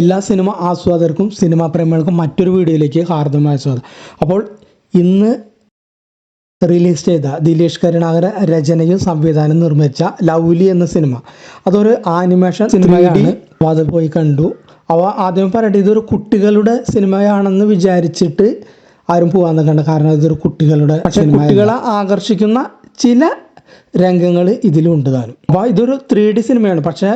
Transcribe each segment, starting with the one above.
എല്ലാ cinema ആസ്വാദകർക്കും cinema പ്രേമികൾക്കും മറ്റൊരു വീഡിയോയിലേക്ക് ഹാർദമായ സ്വാഗതം. അപ്പോൾ ഇന്ന് റിലീസ് ചെയ്ത ദിലീഷ് കരുണാകര രചനയും സംവിധാനം നിർമ്മിച്ച ലൗലി എന്ന സിനിമ. അതൊരു ആനിമേഷൻ സിനിമയാണ്. അപ്പോൾ അത് പോയി കണ്ടു. അവ ആദ്യം പറയട്ടെ ഇതൊരു കുട്ടികളുടെ സിനിമയാണെന്ന് വിചാരിച്ചിട്ട് ആരും പോകാൻ നിൽക്കണ്ട കാരണം ഇതൊരു കുട്ടികളുടെ കുട്ടികളെ ആകർഷിക്കുന്ന ചില രംഗങ്ങൾ ഇതിലുണ്ട് താനും. അപ്പോൾ ഇതൊരു ത്രീ ഡി സിനിമയാണ്. പക്ഷേ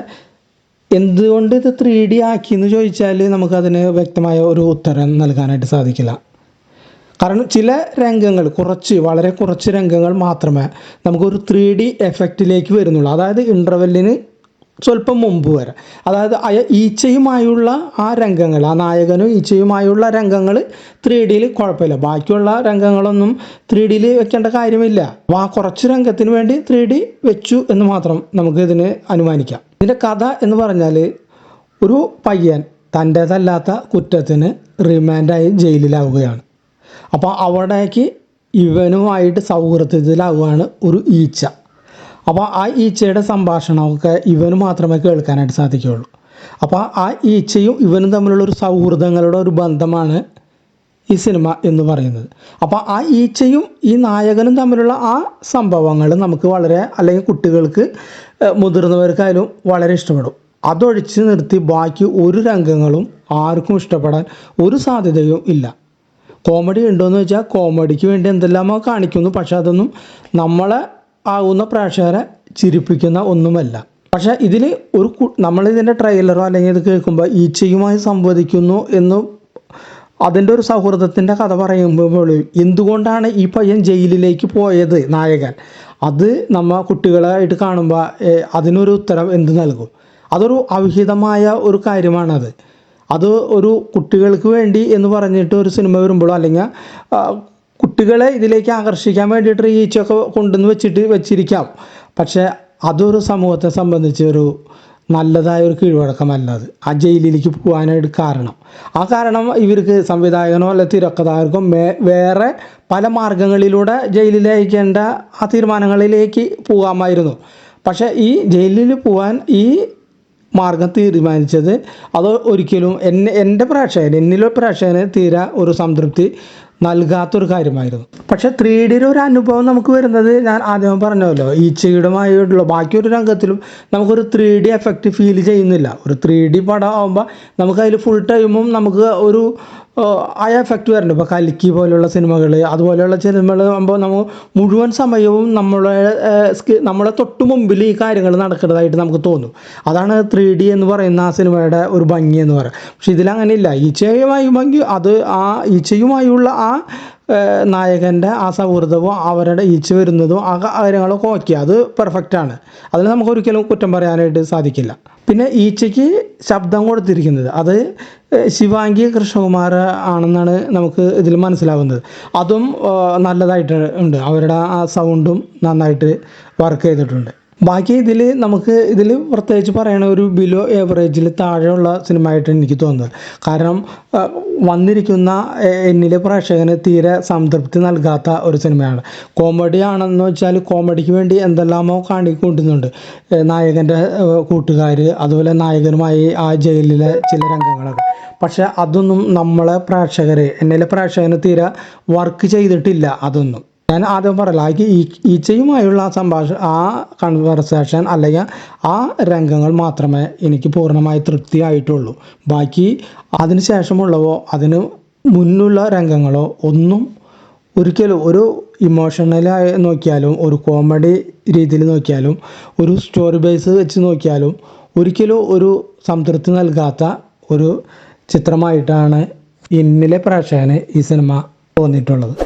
എന്തുകൊണ്ട് ഇത് ത്രീ ഡി ആക്കി എന്ന് ചോദിച്ചാൽ നമുക്കതിന് വ്യക്തമായ ഒരു ഉത്തരം നൽകാനായിട്ട് സാധിക്കില്ല. കാരണം ചില രംഗങ്ങൾ കുറച്ച് വളരെ കുറച്ച് രംഗങ്ങൾ മാത്രമേ നമുക്കൊരു ത്രീ ഡി എഫക്റ്റിലേക്ക് വരുന്നുള്ളൂ. അതായത് ഇന്റർവെല്ലിന് സ്വല്പം മുമ്പ് വരെ. അതായത് അയ ഈച്ചയുമായുള്ള ആ രംഗങ്ങൾ ആ നായകനും ഈച്ചയുമായുള്ള രംഗങ്ങൾ ത്രീ ഡിയിൽ കുഴപ്പമില്ല. ബാക്കിയുള്ള രംഗങ്ങളൊന്നും ത്രീ ഡിയിൽ വെക്കേണ്ട കാര്യമില്ല. അപ്പോൾ ആ കുറച്ച് രംഗത്തിന് വേണ്ടി ത്രീ ഡി വെച്ചു എന്ന് മാത്രം നമുക്ക് ഇതിന് അനുമാനിക്കാം. ഇതിന്റെ കഥ എന്ന് പറഞ്ഞാൽ ഒരു പയ്യൻ തന്റേതല്ലാത്ത കുറ്റത്തിന് റിമാൻഡായി ജയിലിലാവുകയാണ്. അപ്പോൾ അവിടേക്ക് ഇവനുമായിട്ട് സൗഹൃദത്തിലാവുകയാണ് ഒരു ഈച്ച. അപ്പോൾ ആ ഈച്ചയുടെ സംഭാഷണമൊക്കെ ഇവന് മാത്രമേ കേൾക്കാനായിട്ട് സാധിക്കുകയുള്ളൂ. അപ്പോൾ ആ ഈച്ചയും ഇവനും തമ്മിലുള്ള ഒരു സൗഹൃദങ്ങളുടെ ഒരു ബന്ധമാണ് ഈ സിനിമ എന്ന് പറയുന്നത്. അപ്പോൾ ആ ഈച്ചയും ഈ നായകനും തമ്മിലുള്ള ആ സംഭവങ്ങൾ നമുക്ക് വളരെ അല്ലെങ്കിൽ കുട്ടികൾക്ക് മുതിർന്നവർക്കായാലും വളരെ ഇഷ്ടപ്പെടും. അതൊഴിച്ച് നിർത്തി ബാക്കി ഒരു രംഗങ്ങളും ആർക്കും ഇഷ്ടപ്പെടാൻ ഒരു സാധ്യതയും ഇല്ല. കോമഡി ഉണ്ടോയെന്ന് വെച്ചാൽ കോമഡിക്ക് വേണ്ടി എന്തെല്ലാമോ കാണിക്കുന്നു പക്ഷെ അതൊന്നും നമ്മളെ ആകുന്ന പ്രേക്ഷകരെ ചിരിപ്പിക്കുന്ന ഒന്നുമല്ല. പക്ഷെ ഇതിൽ ഒരു നമ്മളിതിന്റെ ട്രെയിലറോ അല്ലെങ്കിൽ ഇത് കേൾക്കുമ്പോൾ ഈച്ചയുമായി സംവദിക്കുന്നു എന്ന് അതിന്റെ ഒരു സൗഹൃദത്തിന്റെ കഥ പറയുമ്പോൾ എന്തുകൊണ്ടാണ് ഈ പയ്യൻ ജയിലിലേക്ക് പോയത് നായകൻ? അത് നമ്മ കുട്ടികളായിട്ട് കാണുമ്പോൾ അതിനൊരു ഉത്തരം എന്ത് നൽകും? അതൊരു അവിഹിതമായ ഒരു കാര്യമാണത്. അത് ഒരു കുട്ടികൾക്ക് വേണ്ടി എന്ന് പറഞ്ഞിട്ട് ഒരു സിനിമ വരുമ്പോഴോ അല്ലെങ്കിൽ കുട്ടികളെ ഇതിലേക്ക് ആകർഷിക്കാൻ വേണ്ടിയിട്ട് ഈച്ചയൊക്കെ കൊണ്ടുവന്ന് വെച്ചിട്ട് വെച്ചിരിക്കാം. പക്ഷേ അതൊരു സമൂഹത്തെ സംബന്ധിച്ച് ഒരു നല്ലതായ ഒരു കീഴ്വഴക്കമല്ല അത്. ആ ജയിലിലേക്ക് പോകാനായിട്ട് കാരണം. ആ കാരണം ഇവർക്ക് സംവിധായകനോ അല്ല മേ വേറെ പല മാർഗങ്ങളിലൂടെ ജയിലിൽ അയക്കേണ്ട ആ തീരുമാനങ്ങളിലേക്ക് പോകാമായിരുന്നു. പക്ഷേ ഈ ജയിലിൽ പോകാൻ ഈ മാർഗം തീരുമാനിച്ചത് അത് ഒരിക്കലും എന്നെ എന്റെ പ്രേക്ഷകൻ എന്നിലെ പ്രേക്ഷകന് തീരെ ഒരു സംതൃപ്തി നൽകാത്തൊരു കാര്യമായിരുന്നു. പക്ഷെ ത്രീ ഡിയുടെ ഒരു അനുഭവം നമുക്ക് വരുന്നത് ഞാൻ ആദ്യം പറഞ്ഞല്ലോ ഈ ബാക്കി ഒരു രംഗത്തിലും നമുക്കൊരു ത്രീ ഡി എഫക്റ്റ് ഫീൽ ചെയ്യുന്നില്ല. ഒരു ത്രീ ഡി പടം ആകുമ്പോൾ നമുക്ക് അതിൽ ഫുൾ ടൈമും നമുക്ക് ഒരു ആ, ആ എഫക്റ്റ് വരുന്നുണ്ട് ഇപ്പോൾ കലിക്കി പോലുള്ള സിനിമകൾ അതുപോലെയുള്ള സിനിമകൾ ആകുമ്പോൾ നമ്മൾ മുഴുവൻ സമയവും നമ്മളെ നമ്മളെ തൊട്ട് മുമ്പിൽ ഈ കാര്യങ്ങൾ നടക്കുന്നതായിട്ട് നമുക്ക് തോന്നും. അതാണ് ത്രീ ഡി എന്ന് പറയുന്ന ആ സിനിമയുടെ ഒരു ഭംഗി എന്ന് പറയുന്നത് പക്ഷെ ഇതിലങ്ങനെയില്ല. ഈച്ചയുമായി ഭംഗി അത് ആ ഈച്ചയുമായുള്ള ആ നായകന്റെ ആ സൗഹൃദവും അവരുടെ ഈച്ച് വരുന്നതും ആ കാര്യങ്ങളൊക്കെ ഓക്കെ അത് പെർഫെക്റ്റ് ആണ്. അതിൽ നമുക്ക് ഒരിക്കലും കുറ്റം പറയാനായിട്ട് സാധിക്കില്ല. പിന്നെ ഈച്ചയ്ക്ക് ശബ്ദം കൊടുത്തിരിക്കുന്നത്. അത് ശിവാംഗി കൃഷ്ണകുമാർ ആണെന്നാണ് നമുക്ക് ഇതിൽ മനസ്സിലാവുന്നത്. അതും നല്ലതായിട്ട് ഉണ്ട്. അവരുടെ ആ സൗണ്ടും നന്നായിട്ട് വർക്ക് ചെയ്തിട്ടുണ്ട്. ബാക്കി ഇതിൽ നമുക്ക് ഇതിൽ പ്രത്യേകിച്ച് പറയണ ഒരു ബിലോ ഏവറേജിൽ താഴെയുള്ള സിനിമ ആയിട്ട് എനിക്ക് തോന്നുന്നത്. കാരണം വന്നിരിക്കുന്ന എന്നിലെ പ്രേക്ഷകന് തീരെ സംതൃപ്തി നൽകാത്ത ഒരു സിനിമയാണ്. കോമഡി ആണെന്ന് വെച്ചാൽ കോമഡിക്ക് വേണ്ടി എന്തെല്ലാമോ കാണിക്കൊണ്ടുന്നുണ്ട് നായകന്റെ കൂട്ടുകാർ അതുപോലെ നായകനുമായി ആ ജയിലിലെ ചില രംഗങ്ങളൊക്കെ. പക്ഷേ അതൊന്നും നമ്മളെ പ്രേക്ഷകർ എന്നിലെ പ്രേക്ഷകന് തീരെ വർക്ക് ചെയ്തിട്ടില്ല അതൊന്നും. ഞാൻ ആദ്യം പറയില്ല ആ ഈ- ഈച്ചയുമായുള്ള ആ സംഭാഷണം ആ കൺവെർസേഷൻ അല്ലെങ്കിൽ ആ രംഗങ്ങൾ മാത്രമേ എനിക്ക് പൂർണമായി തൃപ്തിയായിട്ടുള്ളൂ. ബാക്കി അതിന് ശേഷമുള്ളവോ അതിന് മുന്നുള്ള രംഗങ്ങളോ ഒന്നും ഒരിക്കലും ഒരു ഇമോഷണലായി നോക്കിയാലും ഒരു കോമഡി രീതിയിൽ നോക്കിയാലും ഒരു സ്റ്റോറി ബേസ് വെച്ച് നോക്കിയാലും ഒരിക്കലും ഒരു സംതൃപ്തി നൽകാത്ത ഒരു ചിത്രമായിട്ടാണ് ഇന്നിലെ പ്രേക്ഷകന് ഈ സിനിമ തോന്നിയിട്ടുള്ളത്.